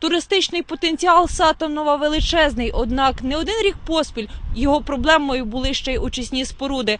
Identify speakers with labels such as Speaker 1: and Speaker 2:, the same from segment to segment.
Speaker 1: Туристичний потенціал Сатанова величезний, однак не один рік поспіль його проблемою були ще й очисні споруди.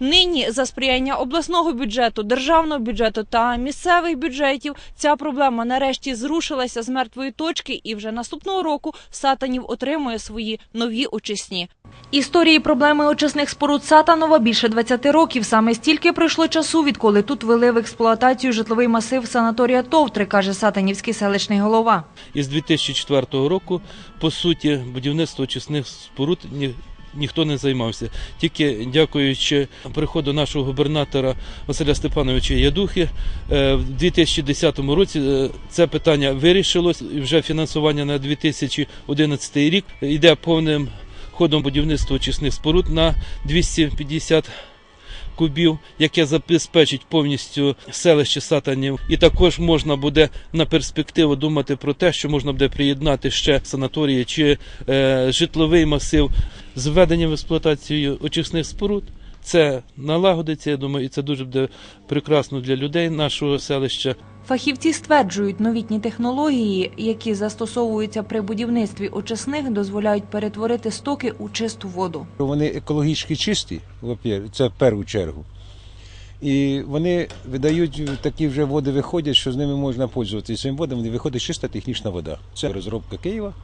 Speaker 1: Нині за сприяння обласного бюджету, державного бюджету та місцевих бюджетів ця проблема нарешті зрушилася з мертвої точки, і вже наступного року Сатанів отримує свої нові очисні. Історії проблеми очисних споруд Сатанова більше 20 років. Саме стільки пройшло часу, відколи тут вели в експлуатацію житловий масив санаторія Товтри, каже Сатанівський селищний голова.
Speaker 2: І з 2004 року, по суті, будівництво очисних споруд ні, ніхто не займався. Тільки дякуючи приходу нашого губернатора Василя Степановича Ядухи, е, в 2010 році е, це питання вирішилось, вже фінансування на 2011 рік йде повним ходом будівництва очисних споруд на 250 кубів, яке забезпечить повністю селище Сатанів. І також можна буде на перспективу думати про те, що можна буде приєднати ще санаторії чи е, житловий масив з введенням в експлуатацію очисних споруд. Це налагодиться, я думаю, і це дуже буде прекрасно для людей нашого селища.
Speaker 1: Фахівці стверджують, новітні технології, які застосовуються при будівництві очисних, дозволяють перетворити стоки у чисту воду.
Speaker 3: Вони екологічно чисті, це в першу чергу. І вони видають такі вже води виходять, що з ними можна пользуватися цим водами. Виходить чиста технічна вода. Це розробка Києва.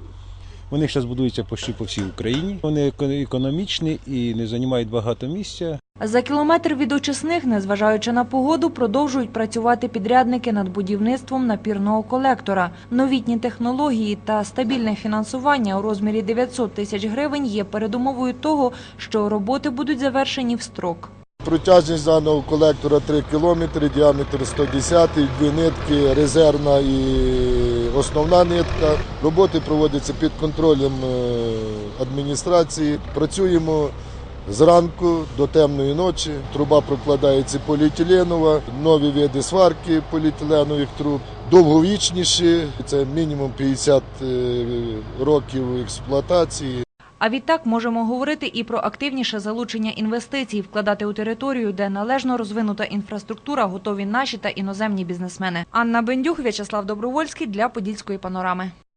Speaker 3: Вони зараз будуються почти по всій Україні. Вони економічні і не займають багато місця.
Speaker 1: За кілометр від очисних, незважаючи на погоду, продовжують працювати підрядники над будівництвом напірного колектора. Новітні технології та стабільне фінансування у розмірі 900 тисяч гривень є передумовою того, що роботи будуть завершені в строк.
Speaker 4: Протяжність даного колектора 3 км, діаметр 110, дві нитки, резервна і основна нитка. Роботи проводяться під контролем е, адміністрації. Працюємо зранку до темної ночі. Труба прокладається поліетиленова, нові види сварки поліетиленових труб. Довговічніші, це мінімум 50 е, років експлуатації.
Speaker 1: А відтак можемо говорити і про активніше залучення інвестицій, вкладати у територію, де належно розвинута інфраструктура, готові наші та іноземні бізнесмени. Анна Бендюх, В'ячеслав Добровольський для Подільської панорами.